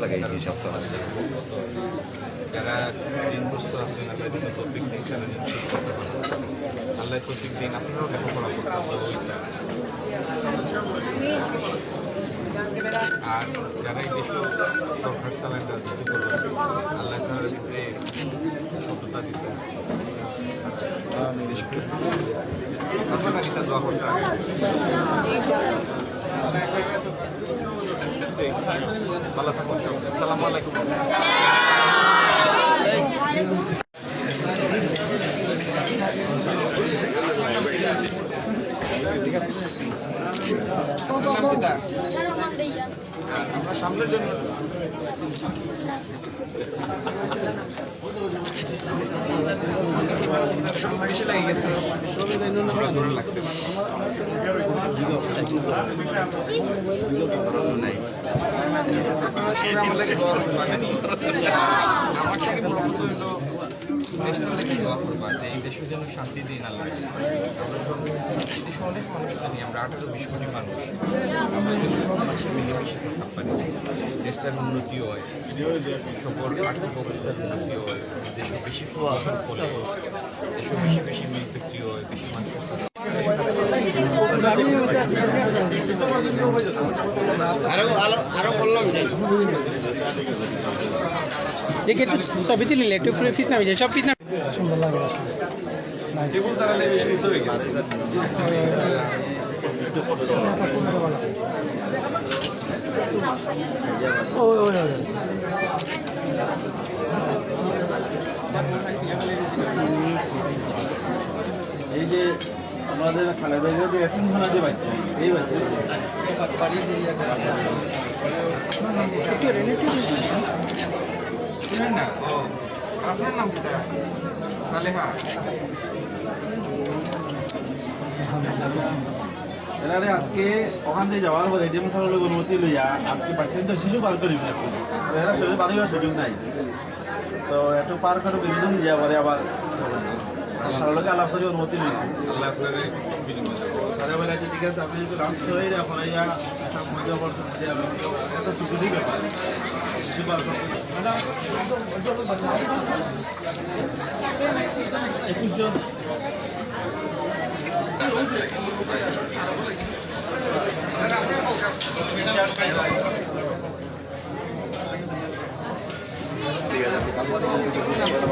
লাগাইছি, সপ্তাহ যারা ঋণগ্রস্ত আছেন আল্লাহ দিন তৌফিক দিন ঋণ শোধ করতে পারেন। আল্লাহ তৌফিক দিন, আপনারাও লেখাপড়া আর যারা এই দেশ সরকার চালান রাজনীতি করবেন আল্লাহ তালার ভিতরে সততা দিতে আপনারা এটা দোয়া করতে হবে ভালো থাকুন সালামু আলাইকুম। আমরা সামনের জন্য লাগছে। শান্তি দিন আল্লাহ আমরা সব অনেক মানুষ আমরা আঠারো বিশ মানুষ আমরা যদি সব দেশটার উন্নতি হয় সকল আর্থিক অবস্থার উন্নতি হয় দেশে বেশি ফলে বেশি বেশি মিল বিক্রি হয় বেশি মানুষের সাথে দেখে একটু ছবি তুলিলে একটু ফিস নামে যায় সব ফিস নামে টেবিল তারালে বেশি কিছু হয়ে গেছে এই যে আমাদের খালেদা জিয়া যে এখন ধরা যে বাচ্চা। এই বাচ্চা। আপনার নাম সালেহা। এনারে আজকে ওখান থেকে যাওয়ার পরে এটিএম সাহেবের অনুমতি লইয়া আজকে বাচ্চাদের তো শিশু পার করি না এরা শরীর পারিবার সুযোগ নাই। তো একটু পার করে বিনোদন দিয়া পরে আবার সারালোকে আলাপ করে অনুমতি লইছি আল্লাহ আপনার সারা বেলা ঠিক আছে, আপনি যদি লাঞ্চ হয়ে যায়, ওখানে যা একটা মজা করছেন আমি একটা সিকিউরিটি ব্যাপার। পরে শুনলাম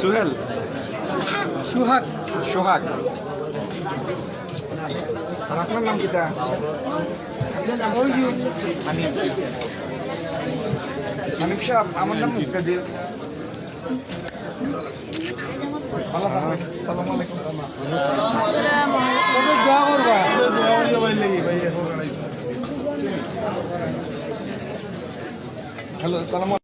সুহেল? সুহাগ। সোহাগ। আর আপনার নাম কিটা? হানিফ সাহেব আমার নাম মুক্তাদির কত হ্যালো সালাম